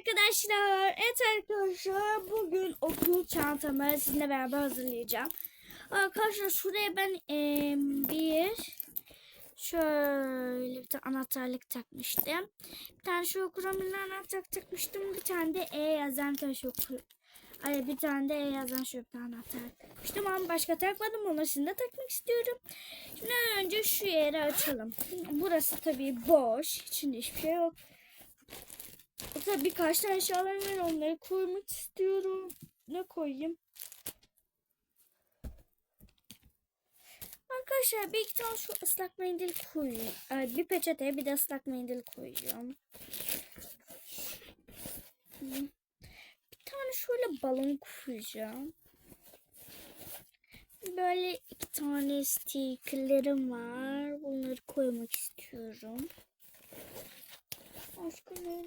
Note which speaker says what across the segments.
Speaker 1: arkadaşlar. Evet arkadaşlar bugün okul çantamı sizinle beraber hazırlayacağım. Arkadaşlar şuraya ben em, bir şöyle bir tane anahtarlık takmıştım. Bir tane şu kromili anahtar takmıştım. Bir tane de E yazan şu kru- Ay bir tane de E yazan şu anahtar takmıştım ama başka takmadım. Onu şimdi de takmak istiyorum. Şimdi önce şu yeri açalım. Burası tabii boş. İçinde hiçbir şey yok. Burada birkaç tane eşyalarım var. Onları koymak istiyorum. Ne koyayım? Arkadaşlar bir iki tane şu ıslak mendil koyayım. Ay, bir peçete bir de ıslak mendil koyuyorum. Bir tane şöyle balon koyacağım. Böyle iki tane stickerlerim var. Bunları koymak istiyorum. Başka ne?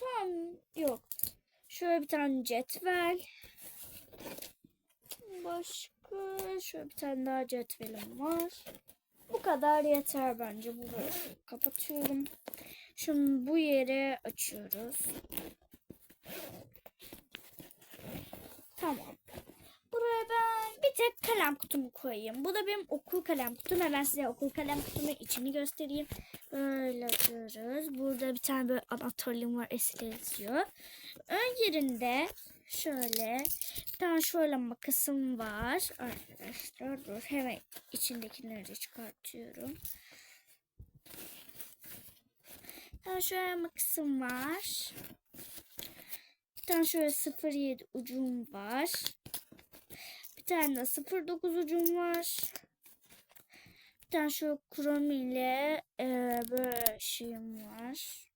Speaker 1: Tamam yok. Şöyle bir tane cetvel. Başka şöyle bir tane daha cetvelim var. Bu kadar yeter bence. Burayı kapatıyorum. Şimdi bu yeri açıyoruz. Tamam. Buraya ben bir tek kalem kutumu koyayım. Bu da benim okul kalem kutum. Hemen size okul kalem kutumun içini göstereyim. Böyle açıyoruz. Burada bir tane böyle anahtarlığım var. Eski yazıyor. Ön yerinde şöyle bir tane şöyle makasım var. Arkadaşlar dur hemen içindekileri de çıkartıyorum. Bir tane şöyle makasım var. Bir tane şöyle 07 ucum var. Tane de 09 ucum var. Bir tane şu krom ile e, böyle şeyim var.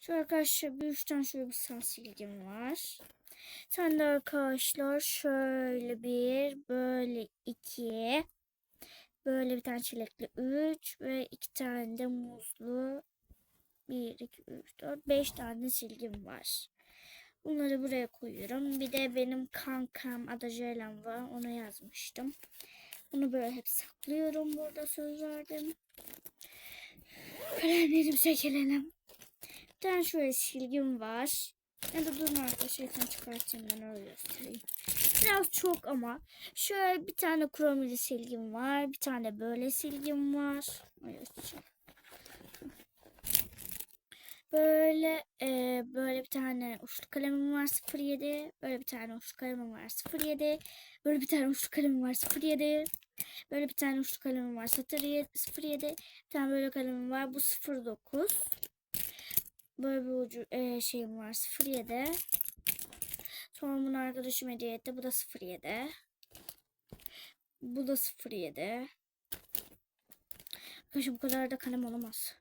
Speaker 1: Şu arkadaşlar bir üç şöyle bir san silgim var. Tane de arkadaşlar şöyle bir, böyle iki, böyle bir tane çilekli üç ve iki tane de muzlu bir, iki, üç, dört, beş tane silgim var. Bunları buraya koyuyorum. Bir de benim kankam Ceylan var. Ona yazmıştım. Bunu böyle hep saklıyorum. Burada söz verdim. Kalemlerim çekilelim. Bir tane şöyle silgim var. Ya da durun arkadaşlar çıkartayım ben öyle göstereyim. Biraz çok ama. Şöyle bir tane kromili silgim var. Bir tane böyle silgim var. Açacağım. Böyle e, böyle bir tane uçlu kalemim var 07. Böyle bir tane uçlu kalemim var 07. Böyle bir tane uçlu kalemim var 07. Böyle bir tane uçlu kalemim var 07. Bir tane böyle kalemim var bu 09. Böyle bir ucu e, şeyim var 07. Sonra bunu arkadaşım hediye etti. Bu da 07. Bu da 07. Arkadaşlar bu kadar da kalem olamaz.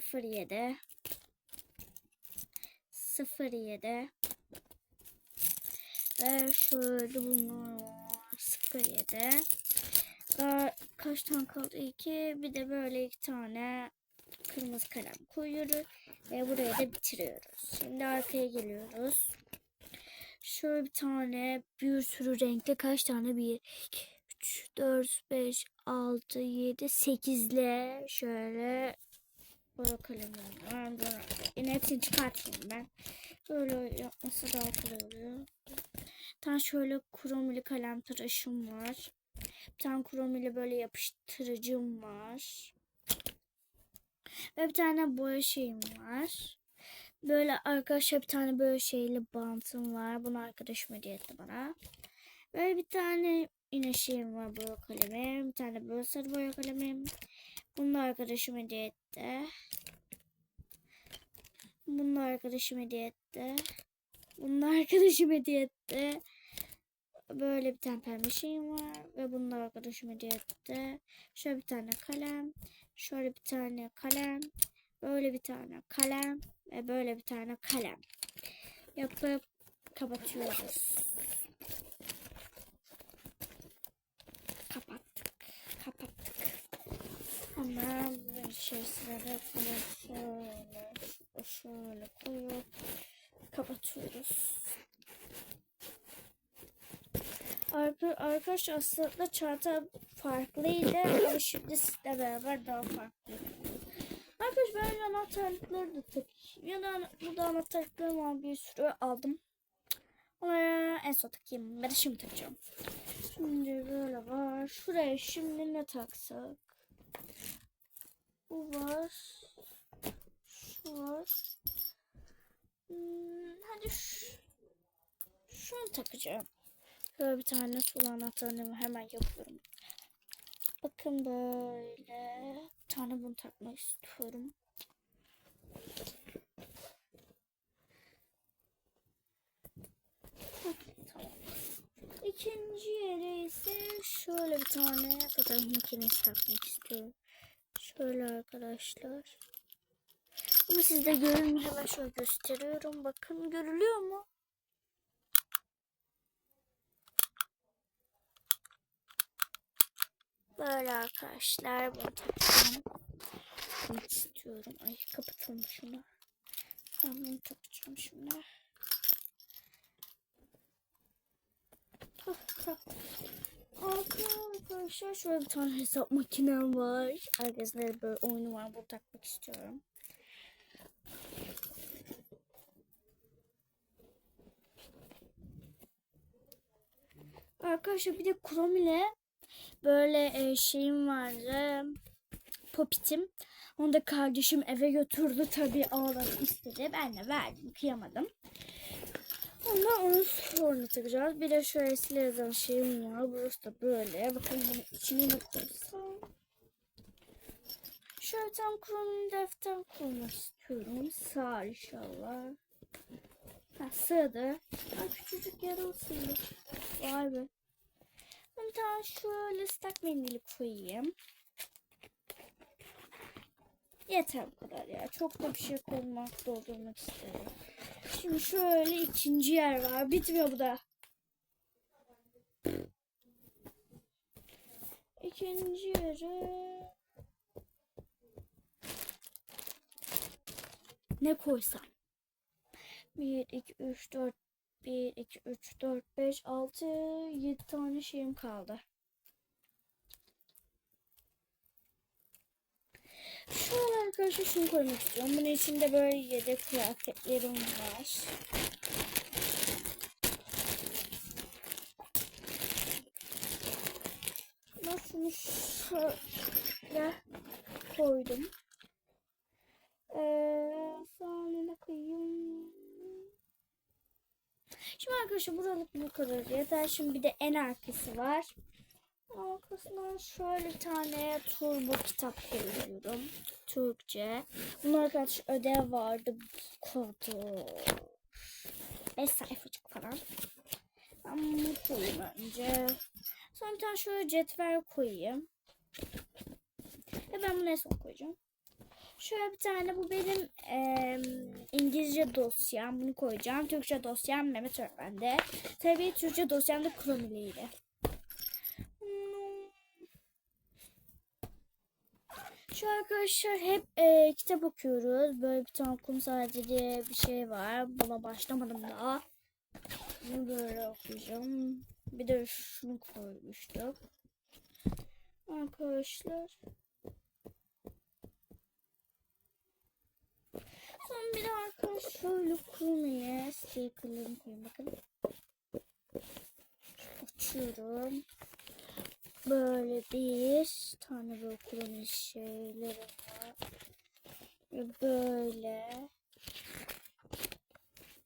Speaker 1: 07 07 ve şöyle var 07 Daha kaç tane kaldı? 2 bir de böyle iki tane kırmızı kalem koyuyoruz ve buraya da bitiriyoruz. Şimdi arkaya geliyoruz. Şöyle bir tane bir sürü renkli kaç tane? 1 2 3 4 5 6 7 8'le şöyle Boya. Böyle yine hepsini çıkartayım ben. Böyle yapması daha kolay oluyor. Tane şöyle kromili kalem tıraşım var. Bir tane kromili böyle yapıştırıcım var. Ve bir tane boya şeyim var. Böyle arkadaşlar bir tane böyle şeyli bantım var. Bunu arkadaşım hediye etti bana. Böyle bir tane yine şeyim var boya kalemim. Bir tane böyle sarı boya kalemim. Bunu da arkadaşım hediye etti. Bunu da arkadaşım hediye etti. Bunu da arkadaşım hediye etti. Böyle bir tane pembe şeyim var. Ve bunu da arkadaşım hediye etti. Şöyle bir tane kalem. Şöyle bir tane kalem. Böyle bir tane kalem. Ve böyle bir tane kalem. Yapıp kapatıyoruz. Bunun içerisine bunu şöyle şöyle koyup kapatıyoruz. Arka, arkadaşlar aslında çanta farklıydı ama şimdi sizle beraber daha farklı. Arkadaşlar ben anahtarlıkları da takayım. Ya da burada anahtarlıklarım var bir sürü aldım. Onları en son takayım. Ben de şimdi takacağım. Şimdi böyle var. Şuraya şimdi ne taksak? Bu var. Şu var. Hmm, hadi şu, şunu takacağım. Şöyle bir tane sol anahtarını hemen yapıyorum. Bakın böyle. Bir tane bunu takmak istiyorum. Heh, tamam. İkinci yere ise şöyle bir tane fotoğraf makinesi takmak istiyorum. Şöyle arkadaşlar. Ama siz de görün hemen şöyle gösteriyorum. Bakın görülüyor mu? Böyle arkadaşlar bunu takacağım. İstiyorum. Ay kapatalım şunu. Ben bunu takacağım şimdi. Ah, tak. Arkadaşlar şöyle bir tane hesap makinem var. Arkasında böyle oyunu var. Bunu takmak istiyorum. Arkadaşlar bir de Chrome ile böyle e, şeyim vardı. Popitim. Onu da kardeşim eve götürdü. Tabii ağladı istedi. Ben de verdim. Kıyamadım. Ondan onu sonra takacağız. Bir de şöyle silahdan şeyim var. Burası da böyle. Bakın bunu içine de koysam. Şöyle tam Chrome'un defter koymak istiyorum. Sağ inşallah. Ha, sığdı. Ay küçücük yer olsun. Vay be. Bir tane şöyle ıslak mendili koyayım. Yeter bu kadar ya. Çok da bir şey koymak, doldurmak istedim. Şimdi şöyle ikinci yer var. Bitmiyor bu da. İkinci yere ne koysam? 1, 2, 3, 4, 1, 2, 3, 4, 5, 6, 7 tane şeyim kaldı. Şöyle arkadaşlar şunu koymak istiyorum. Bunun içinde böyle yedek kıyafetlerim var. Şunu şöyle koydum. Ee, koyayım? Şimdi arkadaşlar buralık bu kadar yeter. Şimdi bir de en arkası var. Arkasından şöyle bir tane turbo kitap koyuyorum. Türkçe. Bunun arkadaş ödev vardı. Kodu. 5 sayfacık falan. Ben bunu koyayım önce. Sonra bir tane şöyle cetvel koyayım. Ve ben bunu en son koyacağım. Şöyle bir tane bu benim eee, İngilizce dosyam. Bunu koyacağım. Türkçe dosyam Mehmet Öğretmen'de. Tabii Türkçe dosyam da Chrome ile. Hmm. Şu arkadaşlar hep eee, kitap okuyoruz. Böyle bir tane kum saati diye bir şey var. Buna başlamadım daha. Bunu böyle okuyacağım. Bir de şunu koymuştum. Arkadaşlar. Son bir de arkadaşlar şöyle kurmaya stickerlarını koyayım bakın. Açıyorum. Böyle bir tane böyle kurulmuş şeyleri var. Böyle.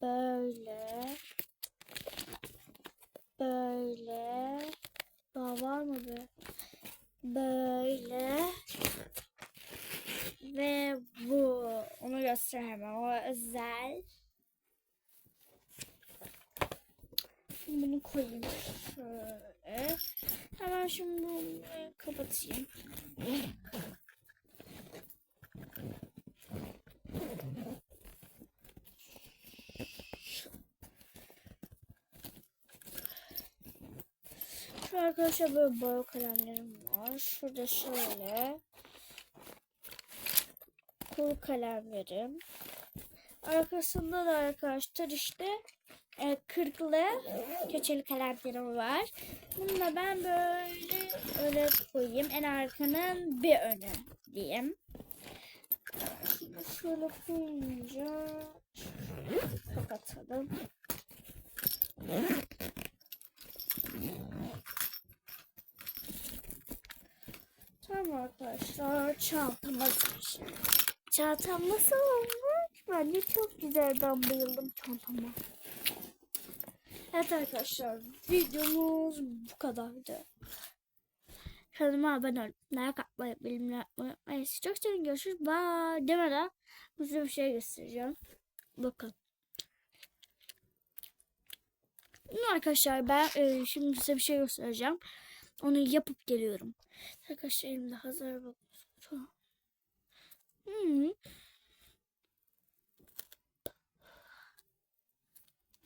Speaker 1: Böyle. Böyle. Daha var mı be? Böyle. Ve bu. Onu göster hemen. O özel. Bunu koyayım şöyle. Hemen şimdi kapatayım. Şu arkadaşlar böyle boya kalemlerim var. Şurada şöyle kuru kalemlerim. Arkasında da arkadaşlar işte e, kırklı keçeli kalemlerim var. Bununla ben böyle öyle koyayım. En arkanın bir önü diyeyim. Şöyle koyunca kapatalım. Tamam arkadaşlar çantam hazır. Çantam nasıl olmuş? Bence çok güzel ben bayıldım çantama. Evet arkadaşlar videomuz bu kadardı. Kanalıma abone olun. Like atmayı, bildirim yapmayı unutmayın. Sizi çok seviyorum. Görüşürüz. Bye. Demeden size bir şey göstereceğim. Bakın. Bunu arkadaşlar ben e, şimdi size bir şey göstereceğim. Onu yapıp geliyorum. Arkadaşlar elimde hazır bak. Hmm.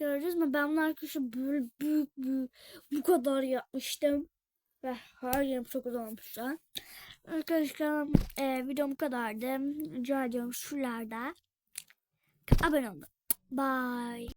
Speaker 1: Gördünüz mü? Ben bunu arkadaşlar böyle büyük büyük bu kadar yapmıştım. Ve her yerim çok güzel olmuşlar. Arkadaşlar e, videom bu kadardı. Rica ediyorum şuralarda abone olun. Bye.